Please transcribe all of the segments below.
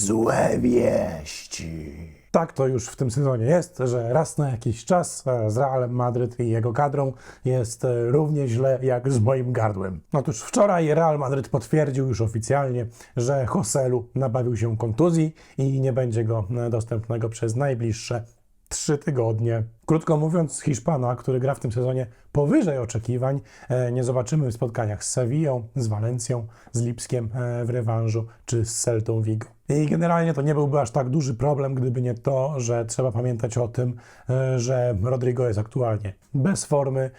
złe wieści. Tak to już w tym sezonie jest, że raz na jakiś czas e, z Realem Madryt i jego kadrą jest e, równie źle jak z moim gardłem. Otóż wczoraj Real Madryt potwierdził już oficjalnie, że Joselu nabawił się kontuzji i nie będzie go e, dostępnego przez najbliższe trzy tygodnie. Krótko mówiąc, Hiszpana, który gra w tym sezonie powyżej oczekiwań, e, nie zobaczymy w spotkaniach z Sevillą, z Walencją, z Lipskiem e, w rewanżu czy z Celtą Vigo. I generalnie to nie byłby aż tak duży problem, gdyby nie to, że trzeba pamiętać o tym, e, że Rodrigo jest aktualnie bez formy,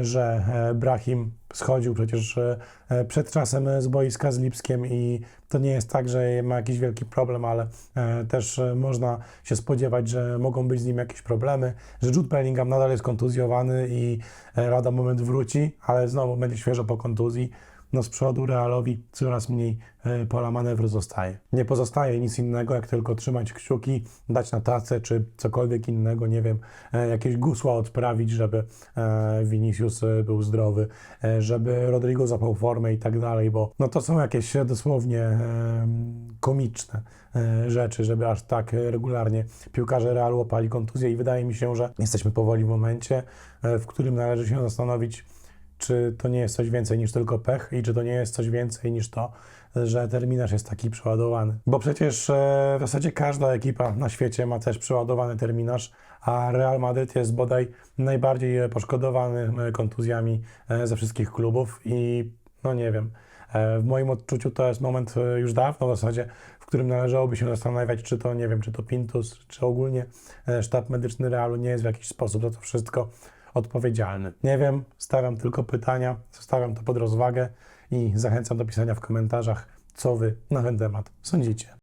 że Brahim schodził przecież e, e, przed czasem z boiska z Lipskiem i to nie jest tak, że ma jakiś wielki problem, ale e, też e, można się spodziewać, że mogą być z nim jakieś problemy, że Jude Bellingham nadal jest kontuzjowany i e, lada moment wróci, ale znowu będzie świeżo po kontuzji. No z przodu Realowi coraz mniej e, pola manewru zostaje. Nie pozostaje nic innego, jak tylko trzymać kciuki, dać na tacę, czy cokolwiek innego, nie wiem, e, jakieś gusła odprawić, żeby e, Vinicius był zdrowy, żeby Rodrigo zapał formę i tak dalej, bo no to są jakieś dosłownie komiczne rzeczy, żeby aż tak regularnie piłkarze Realu łapali kontuzję i wydaje mi się, że jesteśmy powoli w momencie, w którym należy się zastanowić, czy to nie jest coś więcej niż tylko pech i czy to nie jest coś więcej niż to, że terminarz jest taki przeładowany. Bo przecież e, w zasadzie każda ekipa na świecie ma też przeładowany terminarz, a Real Madryt jest bodaj najbardziej poszkodowany e, kontuzjami e, ze wszystkich klubów i no nie wiem. W moim odczuciu to jest moment już dawno w zasadzie, w którym należałoby się zastanawiać, czy to, nie wiem, czy to Pintus, czy ogólnie sztab medyczny Realu nie jest w jakiś sposób za to wszystko odpowiedzialny. Nie wiem, stawiam tylko pytania, zostawiam to pod rozwagę i zachęcam do pisania w komentarzach, co wy na ten temat sądzicie.